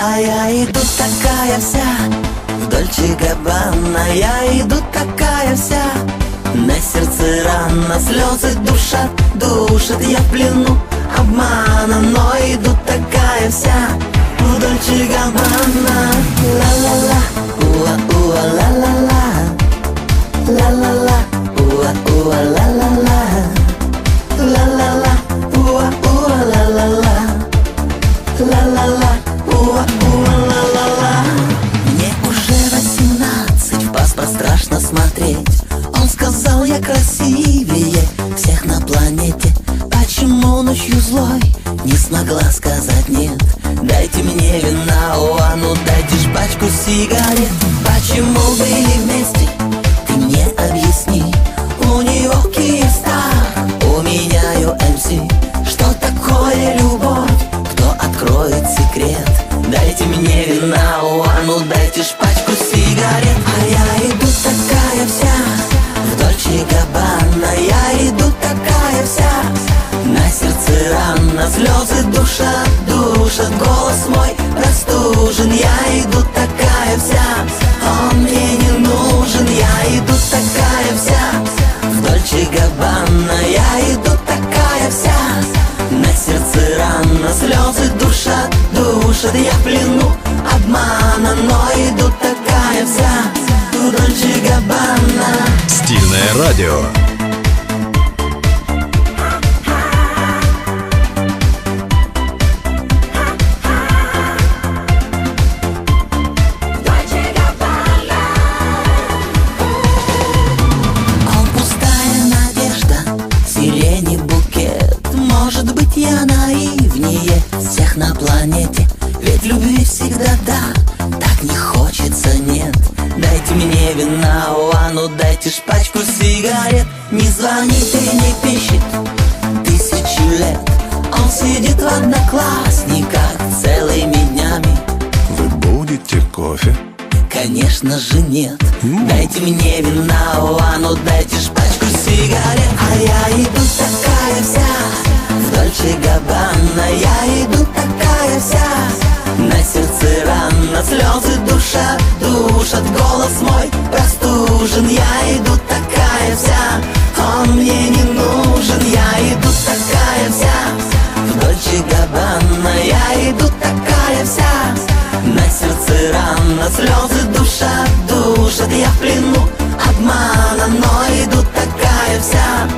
А я иду такая вся В Дольче Габбана Я иду такая вся На сердце рана Слезы душат, душат. Я в плену обмана Но иду такая вся В Дольче Габбана Ла-ла-ла Уа-уа красивее всех на планете. Почему ночью злой? Не смогла сказать нет. Дайте мне вина, о, а ну дайте ж пачку сигарет. Почему были вместе, ты мне объясни. У него Киевстар, у меня UMC Что такое любовь? Кто откроет секрет? Дайте мне вина, о, а ну дайте ж пачку сердце рана Слезы душат, душат. Голос мой простужен Я иду такая вся. Он мне не нужен Я иду такая вся. В Дольче Габбана Я иду такая вся. На сердце рана Слезы душат, душат. Я в плену обмана Но иду такая вся. В Дольче Габбана. Стильное радио. Хочется нет. Дайте мне вина, а ну дайте ж пачку сигарет. Не звонит и не пишет тысячу лет Он сидит в одноклассниках целыми днями. Вы будете кофе? Конечно же нет. Дайте мне вина, а ну дайте ж пачку сигарет. А я иду такая вся В Дольче Габбана. Я иду вся на сердце рана, слезы душа душат Я в плену. Обмана, но иду такая вся